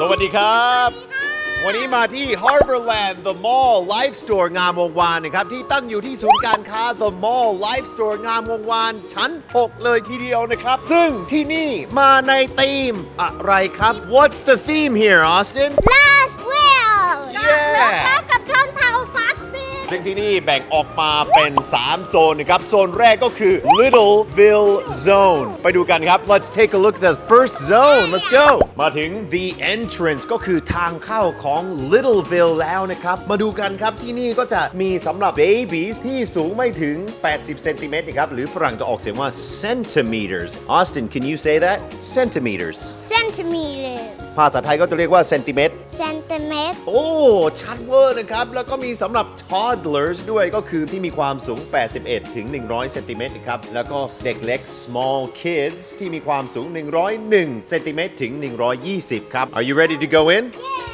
สวัสดีครับ วันนี้มาที่ Harborland The Mall Life Store งามวงวานนะครับ ที่ตั้งอยู่ที่ศูนย์การค้า The Mall Life Store งามวงวาน ชั้น 6 เลยทีเดียวนะครับ ซึ่งที่นี่มาในธีมอะไรครับ What's the theme here Austin Last will Yeah ซีดซึ่งที่นี่แบ่งออกมาเป็น 3 โซนนะครับ โซนแรกก็คือ Littleville Zone ไปดูกันครับ Let's take a look at the first zone Let's go มาถึง the entrance ก็คือทางเข้าของ Littleville แล้วนะครับ มาดูกันครับที่นี่ก็จะมีสำหรับ babies ที่สูงไม่ถึง 80 เซนติเมตรนะครับหรือฝรั่งจะออกเสียงว่า centimeters Austin can you say that centimeters centimeters ภาษาไทยก็จะเรียกว่าเซนติเมตร centimeter โอ้ ชัดเวอร์นะครับ แล้วก็มีสำหรับ toddlers ด้วยก็คือที่มีความสูง 81 ถึง 100 เซนติเมตรนะครับ แล้วก็เด็กเล็ก small kids ที่มีความสูง 101 เซนติเมตรถึง 120 ครับ Are you ready to go in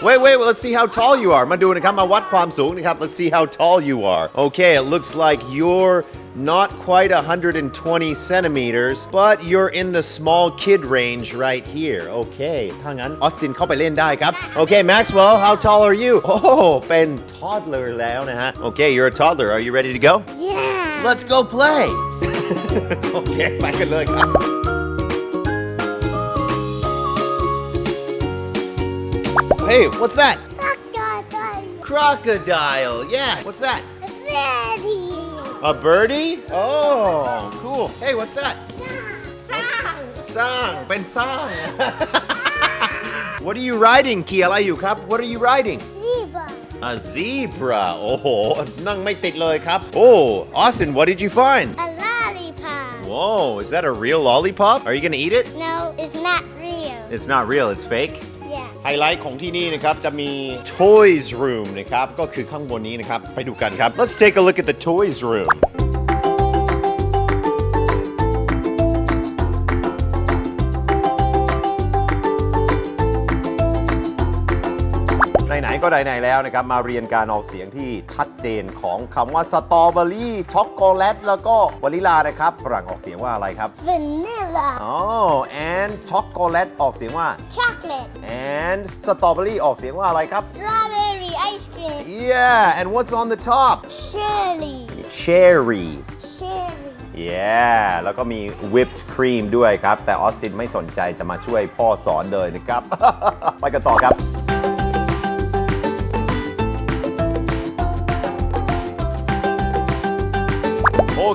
Wait wait let's see how tall you are มาดูนะครับ มาวัดความสูงนะครับ Let's see how tall you are Okay it looks like you're not quite 120 centimeters but you're in the small kid range right here Okay ถ้างั้นออสตินเข้าไปเล่นได้ครับ Okay Maxwell how tall are you โอ้เป็น toddler แล้วนะฮะ Okay you're a toddler are you ready to go yeah Let's go play โอเคไปกันเลยครับ Hey what's that ตักกาไก่ Crocodile yeah what's that ready A birdie Oh cool Hey what's that สร้าง สร้างเป็นสร้าง What are you riding ขี่อะไรอยู่ครับ What are you riding รีบะ A zebra โอ้โห นั่งไม่ติดเลยครับ Oh Austin what did you find อลาลีพา Whoa is that a real lollipop Are you gonna eat it no it's not real It's not real it's fake yeah ไฮไลท์ของที่นี่นะครับจะมี Toys Room นะครับก็คือข้างบนนี้นะครับไปดูกันครับ Let's take a look at the Toys Room ก็ไหนๆแล้วนะครับมาเรียนการออกเสียงที่ชัดเจนของคำว่าสตรอเบอรี่ช็อกโกแลตแล้วก็วานิลานะครับฝรั่งออกเสียงว่าอะไรครับ vanilla อ๋อ and ช็อกโกแลตออกเสียงว่า chocolate and สตรอเบอรี่ออกเสียงว่าอะไรครับ strawberry ice cream Yeah and what's on the top cherry cherry cherry Yeah แล้วก็มี whipped cream ด้วยครับ แต่ออสตินไม่สนใจจะมาช่วยพ่อสอนเลยนะครับ ไปกันต่อครับ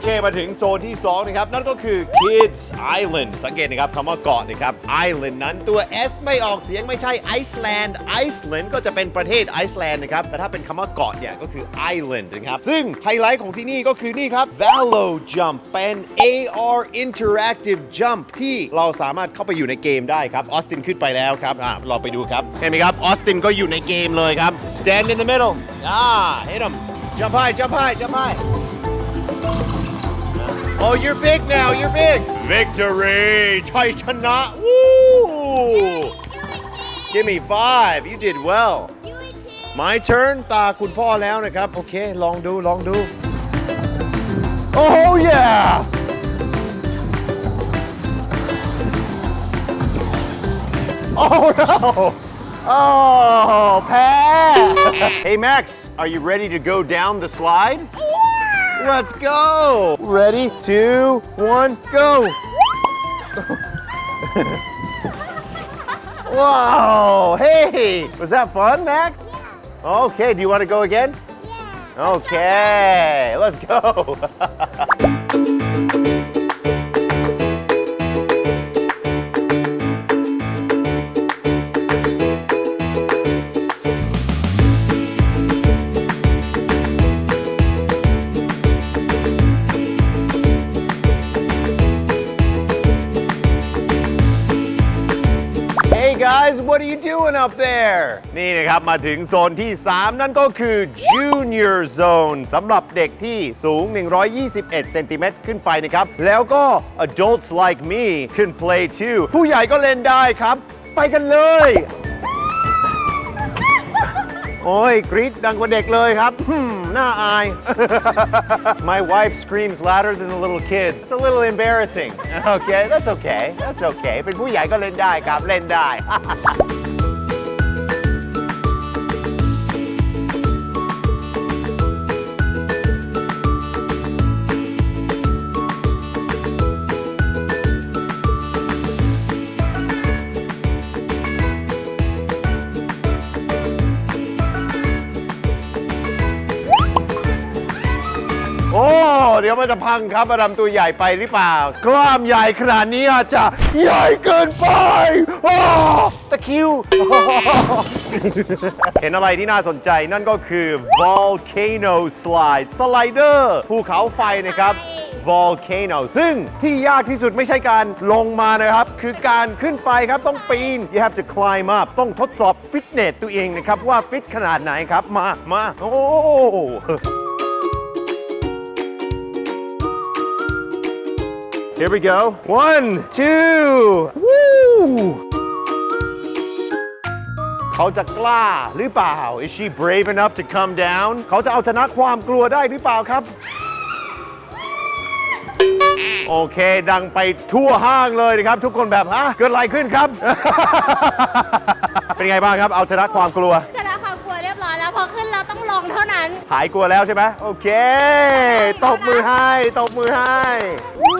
เคมาถึงโซนที่ 2 นะครับ นั่นก็คือ Kids Island สังเกตนะครับคำว่าเกาะนะครับ Island นั้นตัว S ไม่ออกเสียงไม่ใช่ Iceland Iceland ก็จะเป็นประเทศไอซ์แลนด์นะครับ แต่ถ้าเป็นคำว่าเกาะเนี่ยก็คือ Island นะครับ ซึ่งไฮไลท์ของที่นี่ก็คือนี่ครับ Valo Jump เป็น AR Interactive Jump ที่เราสามารถเข้าไปอยู่ในเกมได้ครับ ออสตินขึ้นไปแล้วครับอ่าเราไปดูครับ เห็นไหมครับ ออสตินก็อยู่ในเกมเลยครับ Stand in the middle อ่า hit him jump high jump high jump high Oh, you're big now. You're big. Victory. ชัยชนะ Woo! Give me five. You did well. do it too My turn. ตาคุณพ่อแล้วนะครับ โอเค ลองดู ลองดู Oh, yeah. Oh, no. Oh, แพ้ Hey, Max. Are you ready to go down the slide? Let's go! Ready, two, one, go! Whoa! Hey! Was that fun, Mac? Okay, do you want to go again? yeah Okay, let's go! what are you doing up there? นี่นะครับมาถึงโซนที่ 3 นั่นก็คือ Junior Zone สำหรับเด็กที่สูง 121 เซนติเมตรขึ้นไปนะครับ แล้วก็ Adults like me can play too ผู้ใหญ่ก็เล่นได้ครับ ไปกันเลย โอ้ยกรี๊ดดังกว่าเด็กเลยครับ Hmm, น่าอาย My wife screams louder than the little kids. It's a little embarrassing. Okay, that's okay. That's okay. เป็นผู้ใหญ่ก็เล่นได้ครับ เล่นได้ เดี๋ยวมันจะพังครับอดัมตัวใหญ่ไปหรือเปล่า กล้ามใหญ่ขนาดนี้อาจจะใหญ่เกินไปอ้อตะคริว เห็นอะไรที่น่าสนใจนั่นก็คือ volcano slide slider ภูเขาไฟนะครับ volcano ซึ่งที่ยากที่สุดไม่ใช่การลงมานะครับ คือการขึ้นไปครับต้องปีน you have to climb up ต้องทดสอบฟิตเนสตัวเองนะครับ ว่าฟิตขนาดไหนครับ มา มา โอ้ Here we go. One, two, woo! เขาจะกล้าหรือเปล่า Is she brave enough to come down เขาจะเอาชนะความกลัวได้หรือเปล่าครับ โอเค ดังไปทั่วห้างเลยนะครับ ทุกคนแบบฮะเกิดอะไรขึ้นครับ เป็นไงบ้างครับเอาชนะความกลัว ชนะความกลัวเรียบร้อยแล้ว พอขึ้นแล้วต้องลงเท่านั้น หายกลัวแล้วใช่ไหมโอเคตบมือให้ตบมือให้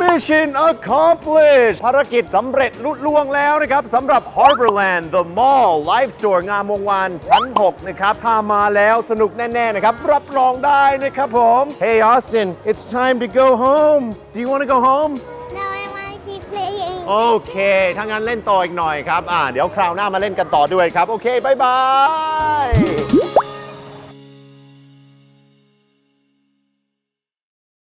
Mission accomplished ภารกิจสำเร็จลุล่วงแล้วนะครับสำหรับ Harborland The Mall Live Store งามวงวานชั้น 6 นะครับ ถ้ามาแล้วสนุกแน่ ๆ นะครับ รับรองได้นะครับผม Hey Austin it's time to go home Do you want to go home No I want to keep playing โอเค ถ้างั้นเล่นต่ออีกหน่อยครับ อ่า เดี๋ยวคราวหน้ามาเล่นกันต่อด้วยครับ โอเคบ๊ายบาย